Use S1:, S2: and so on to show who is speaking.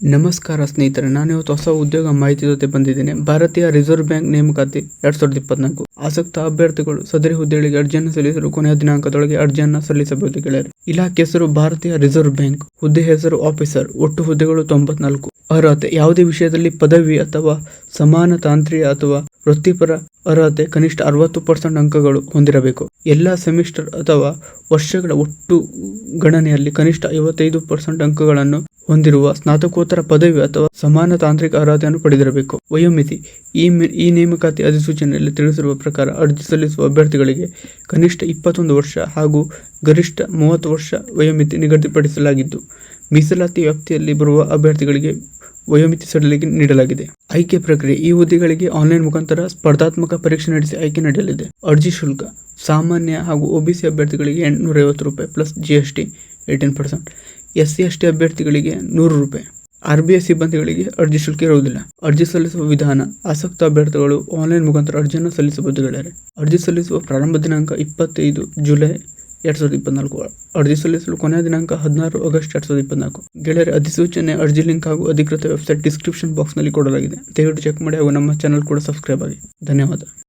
S1: ನಮಸ್ಕಾರ ಸ್ನೇಹಿತರೆ, ನಾನು ಇವತ್ತು ಹೊಸ ಉದ್ಯೋಗ ಮಾಹಿತಿ ಜೊತೆ ಬಂದಿದ್ದೇನೆ. ಭಾರತೀಯ ರಿಸರ್ವ್ ಬ್ಯಾಂಕ್ ನೇಮಕಾತಿ ಎರಡ್ ಸಾವಿರದ ಇಪ್ಪತ್ನಾಲ್ಕು. ಆಸಕ್ತ ಅಭ್ಯರ್ಥಿಗಳು ಸದರಿ ಹುದ್ದೆಗಳಿಗೆ ಅರ್ಜಿಯನ್ನು ಸಲ್ಲಿಸಲು ಕೊನೆಯ ದಿನಾಂಕದೊಳಗೆ ಅರ್ಜಿಯನ್ನು ಸಲ್ಲಿಸಬಹುದು ಗೆಳೆಯರು. ಇಲಾಖೆ ಹೆಸರು ಭಾರತೀಯ ರಿಸರ್ವ್ ಬ್ಯಾಂಕ್ ಹುದ್ದೆ ಹೆಸರು ಆಫೀಸರ್ ಒಟ್ಟು ಹುದ್ದೆಗಳು ತೊಂಬತ್ನಾಲ್ಕು. ಅರ್ಹತೆ, ಯಾವುದೇ ವಿಷಯದಲ್ಲಿ ಪದವಿ ಅಥವಾ ಸಮಾನ ತಾಂತ್ರಿಕ ಅಥವಾ ವೃತ್ತಿಪರ ಅರ್ಹತೆ ಕನಿಷ್ಠ ಅರವತ್ತು ಪರ್ಸೆಂಟ್ ಅಂಕಗಳು ಹೊಂದಿರಬೇಕು. ಎಲ್ಲಾ ಸೆಮಿಸ್ಟರ್ ಅಥವಾ ವರ್ಷಗಳ ಒಟ್ಟು ಗಣನೆಯಲ್ಲಿ ಕನಿಷ್ಠ ಐವತ್ತೈದು ಪರ್ಸೆಂಟ್ ಅಂಕಗಳನ್ನು ಹೊಂದಿರುವ ಸ್ನಾತಕೋತ್ತರ ಪದವಿ ಅಥವಾ ಸಮಾನ ತಾಂತ್ರಿಕ ಅರ್ಹತೆಯನ್ನು ಪಡೆದಿರಬೇಕು. ವಯೋಮಿತಿ. ಈ ಈ ನೇಮಕಾತಿ ಅಧಿಸೂಚನೆಯಲ್ಲಿ ತಿಳಿಸಿರುವ ಪ್ರಕಾರ ಅರ್ಜಿ ಸಲ್ಲಿಸುವ ಅಭ್ಯರ್ಥಿಗಳಿಗೆ ಕನಿಷ್ಠ ಇಪ್ಪತ್ತೊಂದು ವರ್ಷ ಹಾಗೂ ಗರಿಷ್ಠ ಮೂವತ್ತು ವರ್ಷ ವಯೋಮಿತಿ ನಿಗದಿಪಡಿಸಲಾಗಿದ್ದು, ಮೀಸಲಾತಿ ವ್ಯಾಪ್ತಿಯಲ್ಲಿ ಬರುವ ಅಭ್ಯರ್ಥಿಗಳಿಗೆ ವಯೋಮಿತಿ ಸಡಿಲಿಕೆ ನೀಡಲಾಗಿದೆ. ಆಯ್ಕೆ ಪ್ರಕ್ರಿಯೆ ಈ ಹುದ್ದೆಗಳಿಗೆ ಆನ್ಲೈನ್ ಮುಖಾಂತರ ಸ್ಪರ್ಧಾತ್ಮಕ ಪರೀಕ್ಷೆ ನಡೆಸಿ ಆಯ್ಕೆ ನಡೆಯಲಿದೆ. ಅರ್ಜಿ ಶುಲ್ಕ, ಸಾಮಾನ್ಯ ಹಾಗೂ ಒಬಿಸಿ ಅಭ್ಯರ್ಥಿಗಳಿಗೆ ಎಂಟುನೂರ ಐವತ್ತು ರೂಪಾಯಿ plus G S T eighteen percent S C S T ಅಭ್ಯರ್ಥಿಗಳಿಗೆ ನೂರು ರೂಪಾಯಿ. ಆರ್ ಬಿ ಐ ಸಿಬ್ಬಂದಿಗಳಿಗೆ ಅರ್ಜಿ ಶುಲ್ಕ ಇರುವುದಿಲ್ಲ. ಅರ್ಜಿ ಸಲ್ಲಿಸುವ ವಿಧಾನ, ಆಸಕ್ತ ಅಭ್ಯರ್ಥಿಗಳು ಆನ್ಲೈನ್ ಮುಖಾಂತರ ಅರ್ಜಿಯನ್ನು ಸಲ್ಲಿಸಬಹುದು ಅರ್ಜಿ ಸಲ್ಲಿಸುವ ಪ್ರಾರಂಭ ದಿನಾಂಕ ಇಪ್ಪತ್ತೈದು ಜುಲೈ ಎರಡ್ ಸಾವಿರದ ಇಪ್ಪತ್ನಾಲ್ಕು ಅರ್ಜಿ ಸಲ್ಲಿಸಲು ಕೊನೆಯ ದಿನಾಂಕ ಹದಿನಾರು ಆಗಸ್ಟ್ ಎರಡ್ ಸಾವಿರದ ಇಪ್ಪತ್ನಾಲ್ಕು. ಗೆಳೆಯರ ಅಧಿಸೂಚನೆ, ಅರ್ಜಿ ಲಿಂಕ್ ಹಾಗೂ ಅಧಿಕೃತ ವೆಬ್ಸೈಟ್ ಡಿಸ್ಕ್ರಿಪ್ಷನ್ ಬಾಕ್ಸ್ನಲ್ಲಿ ಕೊಡಲಾಗಿದೆ. ದಯವಿಟ್ಟು ಚೆಕ್ ಮಾಡಿ ಹಾಗೂ ನಮ್ಮ ಚಾನಲ್ ಕೂಡ ಸಬ್ಸ್ಕ್ರೈಬ್ ಆಗಿ. ಧನ್ಯವಾದ.